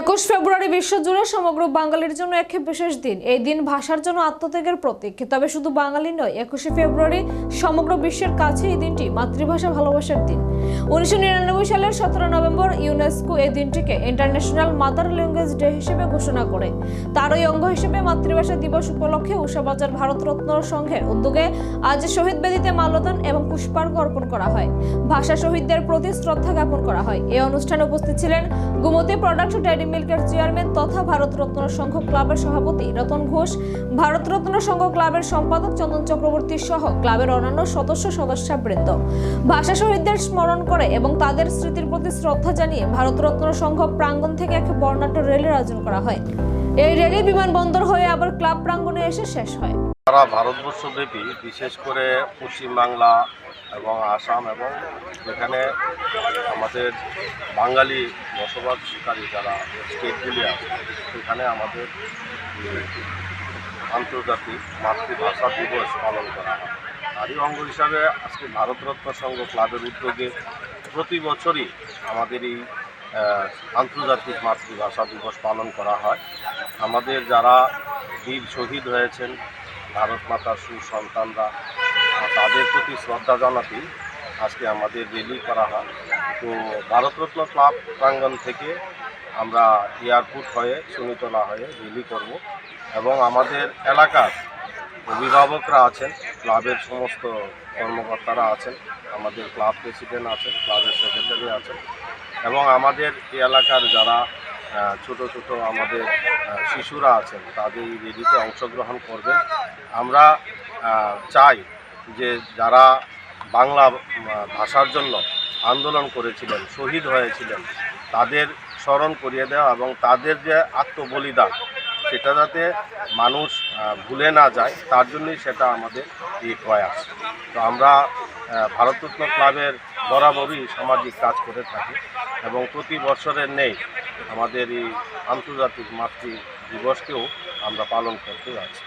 একুশ ফেব্রুয়ারি বিশ্বজুড়ে সমগ্র বাঙালির জন্য এক বিশেষ দিন। এই দিন ভাষার জন্য আত্মত্যাগের প্রতীক। তবে শুধু বাঙালি নয়, একুশে ফেব্রুয়ারি সমগ্র বিশ্বের কাছে এই দিনটি মাতৃভাষা ভালোবাসার দিন। উনিশশো নিরানব্বই সালের সতেরো নভেম্বর ইউনেস্কো এই দিনটিকে ইন্টারন্যাশনাল মাদার ল্যাঙ্গুয়েজ ডে হিসেবে ঘোষণা করে। তারই অঙ্গ হিসেবে মাতৃভাষা দিবস উপলক্ষে উষাবাজার ভারতরত্ন সংঘের উদ্যোগে আজ শহীদ বেদিতে মাল্যদান এবং পুষ্পার্ঘ অর্পণ করা হয়। ভাষা শহীদদের প্রতি শ্রদ্ধা জ্ঞাপন করা হয়। এই অনুষ্ঠানে উপস্থিত ছিলেন গুমতি প্রোডাক্ট ডেয়ারি মিল্কের চেয়ারম্যান তথা ভারতরত্ন সংঘ ক্লাবের সভাপতি রতন ঘোষ ভারতরত্ন সংঘ ক্লাবের সম্পাদক চন্দন চক্রবর্তী সহ ক্লাবের অন্যান্য সদস্য সদস্যবৃন্দ। ভাষা শহীদদের স্মরণ করে এবং তাদের স্মৃতির প্রতি শ্রদ্ধা জানিয়ে ভারতরত্ন সংঘ প্রাঙ্গণ থেকে এক বর্ণাঢ্য র্যালির আয়োজন করা হয়। এই র্যালি বিমানবন্দর হয়ে আবার ক্লাব প্রাঙ্গণে এসে শেষ হয়। সারা ভারতবর্ষব্যাপী বিশেষ করে পশ্চিমবাংলা এবং আসাম এবং যেখানে আমাদের বাঙালি বসবাসকারী যারা স্টেটগুলি আছে, সেখানে আমাদের আন্তর্জাতিক মাতৃভাষা দিবস পালন করা হয়। তারই অঙ্গ হিসাবে আজকে ভারতরত্ন সংঘ ক্লাবের উদ্যোগে প্রতি বছরই আমাদের এই আন্তর্জাতিক মাতৃভাষা দিবস পালন করা হয়। আমাদের যারা বীর শহীদ হয়েছেন, ভারত মাতার সুসন্তানরা, তাদের প্রতি শ্রদ্ধা জানাতেই আজকে আমাদের রেলি করা হয়। তো ভারতরত্ন ক্লাব প্রাঙ্গণ থেকে আমরা এয়ারপোর্ট হয়ে, সুনিতলা হয়ে রেলি করব এবং আমাদের এলাকার অভিভাবকরা আছেন, ক্লাবের সমস্ত কর্মকর্তারা আছেন, আমাদের ক্লাব প্রেসিডেন্ট আছেন, ক্লাবের সেক্রেটারি আছেন। এবং আমাদের এলাকার যারা ছোট ছোট আমাদের শিশুরা আছেন, তাদের এই রেডিতে অংশগ্রহণ করবেন। আমরা চাই যে যারা বাংলা ভাষার জন্য আন্দোলন করেছিলেন, শহীদ হয়েছিলেন, তাদের স্মরণ করিয়ে দেওয়া এবং তাদের যে আত্মবলিদান সেটা যাতে মানুষ ভুলে না যায়, তার জন্যই সেটা আমাদের এই প্রয়াস। তো আমরা ভারতরত্ন ক্লাবের বরাবরই সামাজিক কাজ করে থাকি এবং প্রতি বছরের নেই আমাদের এই আন্তর্জাতিক মাতৃ দিবসকেও আমরা পালন করতে যাচ্ছি।